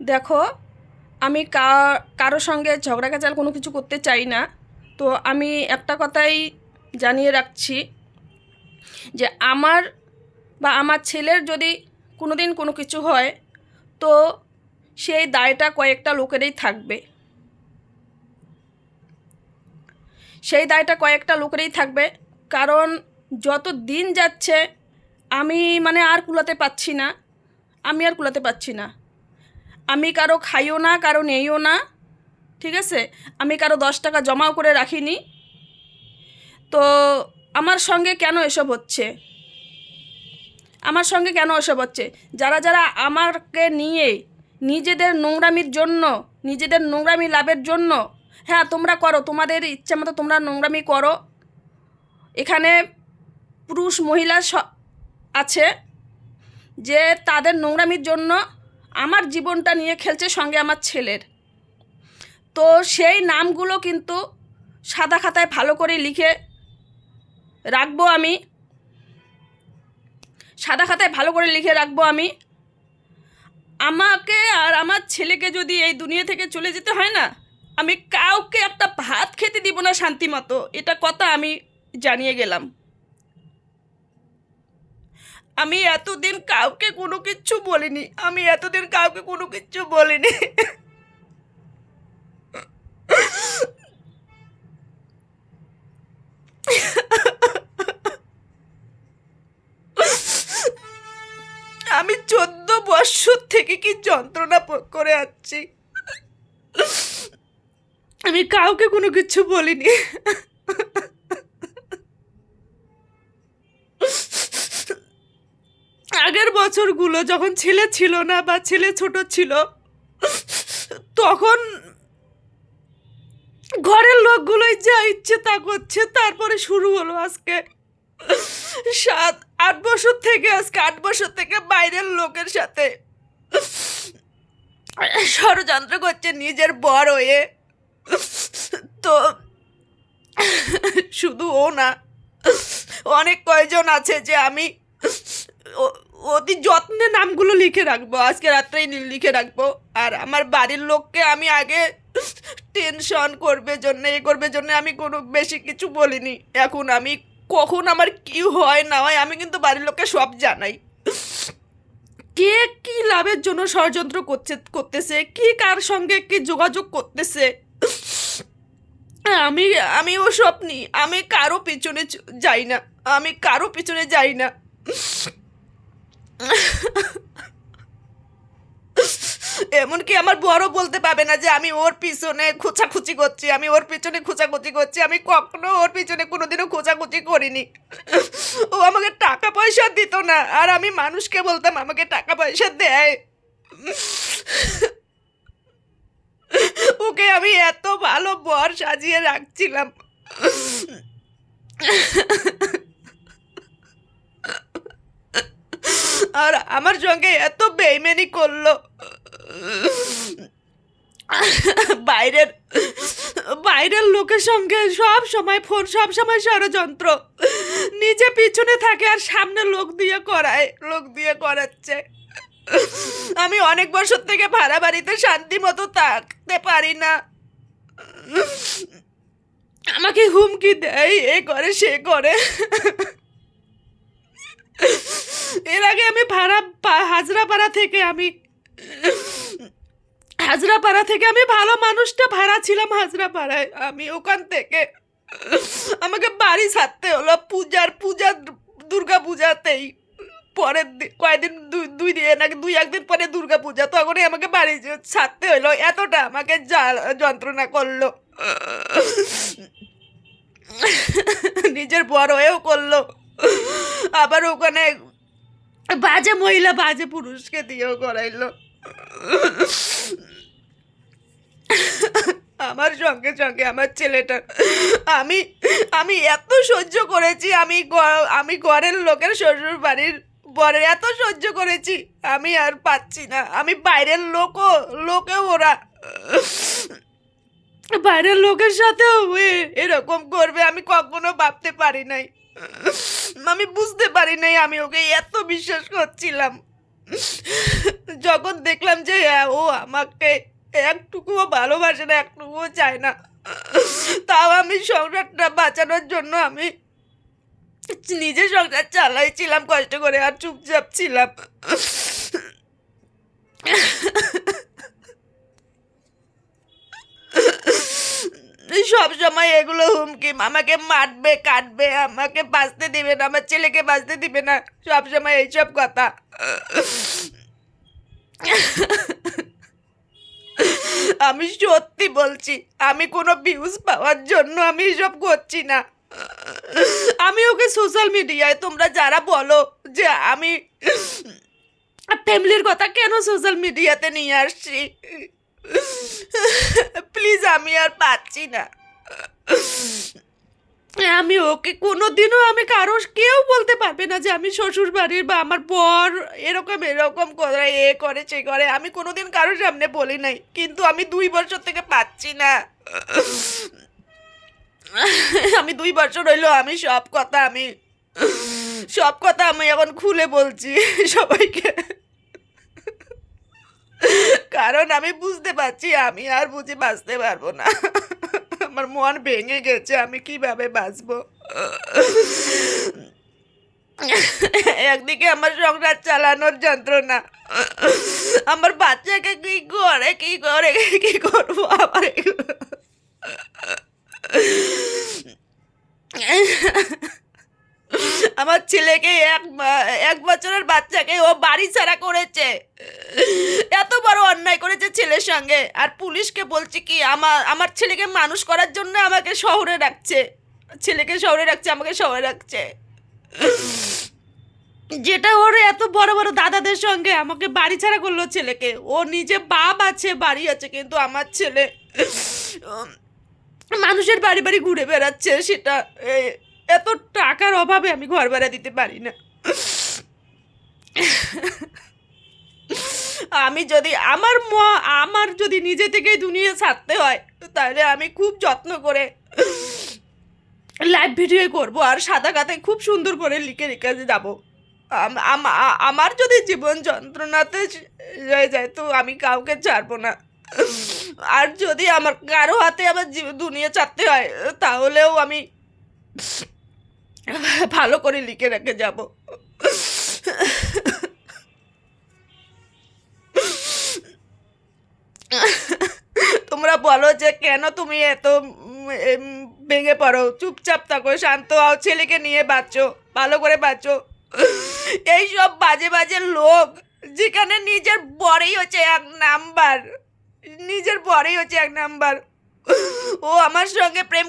দেখো, আমি কারও সঙ্গে ঝগড়া কাচাল কোনো কিছু করতে চাই না। তো আমি একটা কথাই জানিয়ে রাখছি যে আমার বা আমার ছেলের যদি কোনো দিন কোনো কিছু হয়, তো সেই দায়টা কয়েকটা লোকেরই থাকবে। সেই দায়টা কয়েকটা লোকেরই থাকবে। কারণ যত দিন যাচ্ছে, আমি মানে আর কুলাতে পাচ্ছি না। আমি আর কুলাতে পাচ্ছি না। আমি কারও খাইও না, কারও নেইও না, ঠিক আছে? আমি কারও দশ টাকা জমাও করে রাখিনি। তো আমার সঙ্গে কেন এসব হচ্ছে? আমার সঙ্গে কেন এসব হচ্ছে? যারা যারা আমাকে নিয়ে নিজেদের নোংরামির জন্য, নিজেদের নোংরামি লাভের জন্য হ্যাঁ তোমরা করো, তোমাদের ইচ্ছে মতো তোমরা নোংরামি করো। এখানে পুরুষ, মহিলা আছে যে তাদের নোংরামির জন্য আমার জীবনটা নিয়ে খেলছে সঙ্গে আমার ছেলের। তো সেই নামগুলো কিন্তু সাদা খাতায় ভালো করে লিখে রাখব আমি। সাদা খাতায় ভালো করে লিখে রাখব আমি। আমাকে আর আমার ছেলেকে যদি এই দুনিয়া থেকে চলে যেতে হয় না, আমি কাউকে একটা ভাত খেতে দিব না শান্তি মতো এটা কথা আমি জানিয়ে গেলাম। আমি এতদিন কাউকে কোনো কিচ্ছু বলিনি। আমি এতদিন কাউকে কোনো কিচ্ছু বলিনি। আমি চোদ্দ বছর থেকে কি যন্ত্রণা করে আসছি আমি কাউকে কোনো কিছু বলিনি। আগের বছরগুলো যখন ছেলে ছিল না বা ছেলে ছোট ছিল, তখন ঘরের লোকগুলোই যা ইচ্ছে তা করছে, তারপরে শুরু হলো আজকে। সাত, আট বছর থেকে আজকে আট বছর থেকে বাইরের লোকের সাথে ষড়যন্ত্র করছে নিজের বড় হয়ে। তো শুধু ও না, অনেক কয়জন আছে যে আমি অতি যত্নে নামগুলো লিখে রাখব, আজকে রাত্রেই লিখে রাখব। আর আমার বাড়ির লোককে আমি আগে টেনশন করবে জন্য, এ করবে জন্য আমি কোনো বেশি কিছু বলিনি। এখন আমি কখন আমার কি হয় না হয়, আমি কিন্তু বাড়ির লোককে সব জানাই। কে কি লাভের জন্য ষড়যন্ত্র করছে, করতেছে? কি কার সঙ্গে কি যোগাযোগ করতেছে? আমি আমি ও স্বপ্নি আমি কারও পিছনে যাই না। আমি কারও পিছনে যাই না। এমনকি আমার বড় বলতে পাবে না যে আমি ওর পিছনে খোঁচাখুচি করছি, আমি ওর পিছনে খোঁচাখুচি করছি, আমি কখনো ওর পিছনে কোনোদিনও খোঁচাখুচি করিনি। ও আমাকে টাকা পয়সা দিত না, আর আমি মানুষকে বলতাম, আমাকে টাকা পয়সা দেয়। ওকে আমি এত ভালো বর সাজিয়ে রাখছিলাম। আর আমার সঙ্গে এত বেইমানি করল। বাইরের বাইরের লোকের সঙ্গে সব সময় ফোন, সব সময় ষড়যন্ত্র। নিজে পিছনে থাকে আর সামনে লোক দিয়ে করায়, লোক দিয়ে করাচ্ছে। আমি অনেক বছর থেকে ভাড়া বাড়িতে শান্তি মতো থাকতে পারি না। আমাকে হুমকি দেয়, এ করে, সে করে। এর আগে আমি ভাড়া হাজরাপাড়া থেকে আমি, হাজরাপাড়া থেকে আমি ভালো মানুষটা ভাড়া ছিলাম হাজরাপাড়ায়। আমি ওখান থেকে, আমাকে বাড়ি ছাড়তে হলো। পূজার পূজা দুর্গা পূজাতেই। পরের দিন কয়েকদিন দুই দিন, নাকি দুই, একদিন পরে দুর্গা পূজা, তখনই আমাকে বাড়ি ছাড়তে হলো। এতটা আমাকে যন্ত্রণা করল। নিজের বড় হয়েও করল। আবার ওখানে বাজে মহিলা, বাজে পুরুষকে দিয়েও করাইলো আমার সঙ্গে সঙ্গে আমার ছেলেটা, আমি আমি এত সহ্য করেছি, আমি আমি ঘরের লোকের শ্বশুর বাড়ির বরের এত সহ্য করেছি, আমি আর পাচ্ছি না। আমি বাইরের লোকও, লোকেও ওরা, বাইরের লোকের সাথেও এরকম করবে, আমি কখনো ভাবতে পারি নাই। আমি বুঝতে পারি নাই আমি ওকে এত বিশ্বাস করছিলাম। যখন দেখলাম যে হ্যাঁ, ও আমাকে একটুকুও ভালোবাসে না একটুকুও চায় না তাও আমি সংসারটা বাঁচানোর জন্য আমি নিজে সংসার চালাইছিলাম কষ্ট করে আর চুপচাপ ছিলাম। সব সময় এগুলো হুমকি, আমাকে মারবে, কাটবে, আমাকে বাঁচতে দিবে না, আমার ছেলেকে বাঁচতে দিবে না, সব সময় এইসব কথা। আমি সত্যি বলছি, আমি কোনো ভিউজ পাওয়ার জন্য আমি এসব করছি না। আমি ওকে সোশ্যাল মিডিয়ায় তোমরা যারা বলো যে আমি ফ্যামিলির কথা কেন সোশ্যাল মিডিয়াতে নিয়ে আসছি? প্লিজ আমি আর পাচ্ছি না। আমি ওকে কোনো দিনও আমি কারও, কেউ বলতে পারবে না যে আমি শ্বশুর বাড়ির বা আমার বর এরকম এরকম করে, এ করে, সে করে। আমি কোনো দিন কারোর সামনে বলি নাই, কিন্তু আমি দুই বছর থেকে পাচ্ছি না। আমি দুই বছর হইল, আমি সব কথা আমি, সব কথা আমি এখন খুলে বলছি সবাইকে। কারণ আমি বুঝতে পারছি, আমি আর বুঝে বাঁচতে পারব না। আমার মন ভেঙে গেছে, আমি কীভাবে বাঁচবো? একদিকে আমার সংসার চালানোর যন্ত্রণা, আমার বাচ্চাকে কি করে কি করে, কি করব আবার? আমার ছেলেকে এক এক বছরের বাচ্চাকে ও বাড়ি ছাড়া করেছে। এত বড় অন্যায় করেছে ছেলের সঙ্গে। আর পুলিশকে বলছি কি আমার আমার ছেলেকে মানুষ করার জন্য আমাকে শহরে রাখছে। ছেলেকে শহরে রাখছে, আমাকে শহরে রাখছে। যেটা ওর এত বড় বড় দাদাদের সঙ্গে, আমাকে বাড়ি ছাড়া করল ছেলেকে। ও নিজে বাপ আছে, বাড়ি আছে, কিন্তু আমার ছেলে মানুষের বাড়ি বাড়ি ঘুরে বেড়াচ্ছে সেটা এত টাকার অভাবে আমি ঘর ভাড়া দিতে পারি না। আমি যদি আমার ম, আমার যদি নিজে থেকেই দুনিয়া ছাড়তে হয়, তাহলে আমি খুব যত্ন করে লাইভ ভিডিও করব আর সাদা কাতায় খুব সুন্দর করে লিখে লিখে যাব। আমার যদি জীবন যন্ত্রণাতে যায় তো আমি কাউকে ছাড়বো না। আর যদি আমার কারও হাতে আমার দুনিয়া ছাড়তে হয়, তাহলেও আমি ভালো করে লিখে রেখে যাব। তোমরা বলো যে কেন তুমি এত ভেঙে পড়ো? চুপচাপ থাকো, শান্ত হও, ছেলেকে নিয়ে বাঁচো, ভালো করে বাঁচো। এইসব বাজে বাজে লোক যেখানে নিজের বরেই হচ্ছে এক নাম্বার। নিজের বরেই হচ্ছে এক নাম্বার। ও আমার সঙ্গে প্রেম